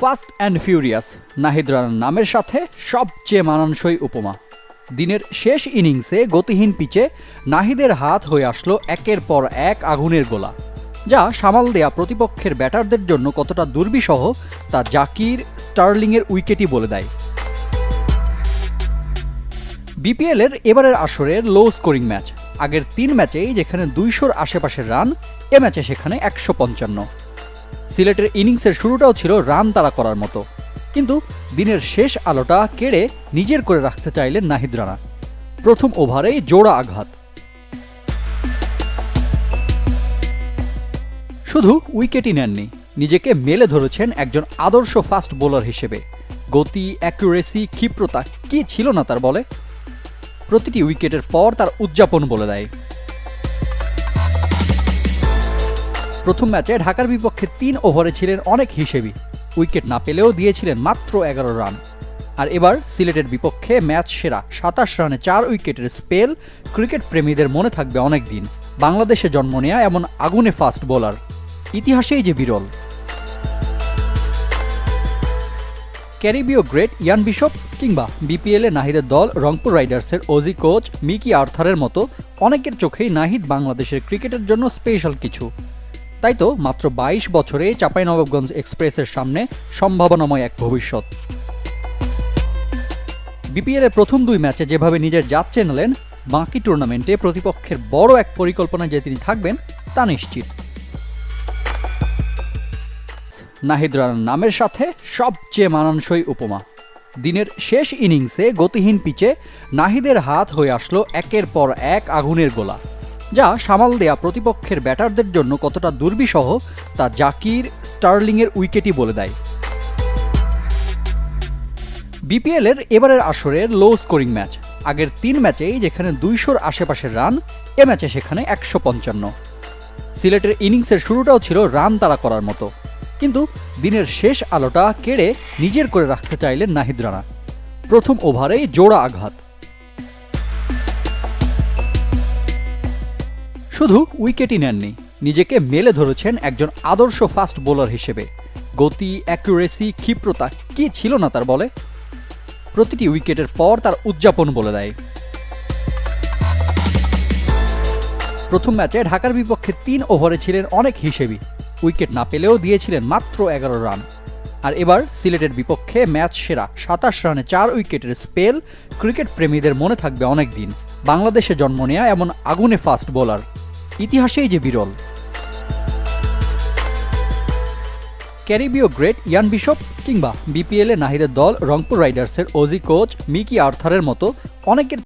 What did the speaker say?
Fast and furious Nahid runner নামের সাথে সবচেয়ে মানানসই উপমা। দিনের শেষ ইনিংসে গতিহীন পিচে নাহিদের হাত হয়ে আসলো একের পর এক আগুনের গোলা, যা সামাল দেয়া প্রতিপক্ষের ব্যাটারদের জন্য কতটা দুর্বিষহ, তা জাকির স্টার্লিংয়ের উইকেটই বলে দেয়। বিপিএলের এবারের আসরের লো স্কোরিং ম্যাচ, আগের তিন ম্যাচেই যেখানে দুইশোর আশেপাশের রান, এ ম্যাচে সেখানে একশো পঞ্চান্ন। সিলেটের ইনিংসের শুরুটাও ছিল রান তাড়া করার মতো। কিন্তু দিনের শেষ আলোটা কেড়ে নিজের করে রাখতে চাইলেন নাহিদ রানা। প্রথম ওভারেই জোড়া আঘাত। শুধু উইকেটই নেননি, নিজেকে মেলে ধরেছেন একজন আদর্শ ফাস্ট বোলার হিসেবে। গতি অ্যাকুরেসি ক্ষিপ্রতা কি ছিল না তার বলে? প্রতিটি উইকেটের পর তার উদযাপন বলে দেয়। প্রথম ম্যাচে ঢাকার বিপক্ষে তিন ওভারে ছিলেন অনেক হিসেবি। উইকেট না পেলেও দিয়েছিলেন মাত্র এগারো রান। আর এবার সিলেটের বিপক্ষে ম্যাচ সেরা সাতাশ রানে চার উইকেটের স্পেল ক্রিকেট প্রেমীদের মনে থাকবে অনেক দিন। বাংলাদেশে জন্ম নেয়া এমন আগুনে ফাস্ট বোলার। ইতিহাসেই যে বিরল। ক্যারিবীয় গ্রেট ইয়ান বিশপ কিংবা বিপিএলে নাহিদের দল রংপুর রাইডার্সের ওজি কোচ মিকি আর্থারের মতো অনেকের চোখেই নাহিদ বাংলাদেশের ক্রিকেটের জন্য স্পেশাল কিছু। তাই তো মাত্র বাইশ বছরে চাঁপাইনবাবগঞ্জ এক্সপ্রেসের সামনে সম্ভাবনাময় এক ভবিষ্যৎ। বিপিএলের প্রথম দুই ম্যাচে যেভাবে নিজের জাত চেনালেন, বাকি টুর্নামেন্টে প্রতিপক্ষের বড় এক পরিকল্পনায় যে তিনি থাকবেন, তা নিশ্চিত। নাহিদ রানার নামের সাথে সবচেয়ে মানানসই উপমা। দিনের শেষ ইনিংসে গতিহীন পিচে নাহিদের হাত হয়ে আসলো একের পর এক আগুনের গোলা। যা সামাল দেয়া প্রতিপক্ষের ব্যাটারদের জন্য কতটা দুর্বিষহ, তা জাকির স্টার্লিংয়ের উইকেটই বলে দেয়। বিপিএলের এবারের আসরের লো স্কোরিং ম্যাচ আগের তিন ম্যাচেই যেখানে দুইশোর আশেপাশের রান, এ ম্যাচে সেখানে একশো পঞ্চান্ন। সিলেটের ইনিংসের শুরুটাও ছিল রান তাড়া করার মতো। কিন্তু দিনের শেষ আলোটা কেড়ে নিজের করে রাখতে চাইলেন নাহিদ রানা। প্রথম ওভারেই জোড়া আঘাত। শুধু উইকেটই নেননি, নিজেকে মেলে ধরেছেন একজন আদর্শ ফাস্ট বোলার হিসেবে। গতি অ্যাকুরেসি ক্ষিপ্রতা কি ছিল না তার বলে? প্রতিটি উইকেটের পর তার উদযাপন বলে দেয়। প্রথম ম্যাচে ঢাকার বিপক্ষে তিন ওভারে ছিলেন অনেক হিসেবি। উইকেট না পেলেও দিয়েছিলেন মাত্র এগারো রান। আর এবার সিলেটের বিপক্ষে ম্যাচ সেরা সাতাশ রানে চার উইকেটের স্পেল ক্রিকেট প্রেমীদের মনে থাকবে অনেক দিন বাংলাদেশে জন্ম নেয়া এমন আগুনে ফাস্ট বোলার। ইতিহাসেই যে বিরল। ক্যারিবীয় গ্রেট ইয়ান বিশপ কিংবা বিপিএলে নাহিদের দল রংপুর রাইডার্সের অজি কোচ মিকি আর্থারের মতো অনেকের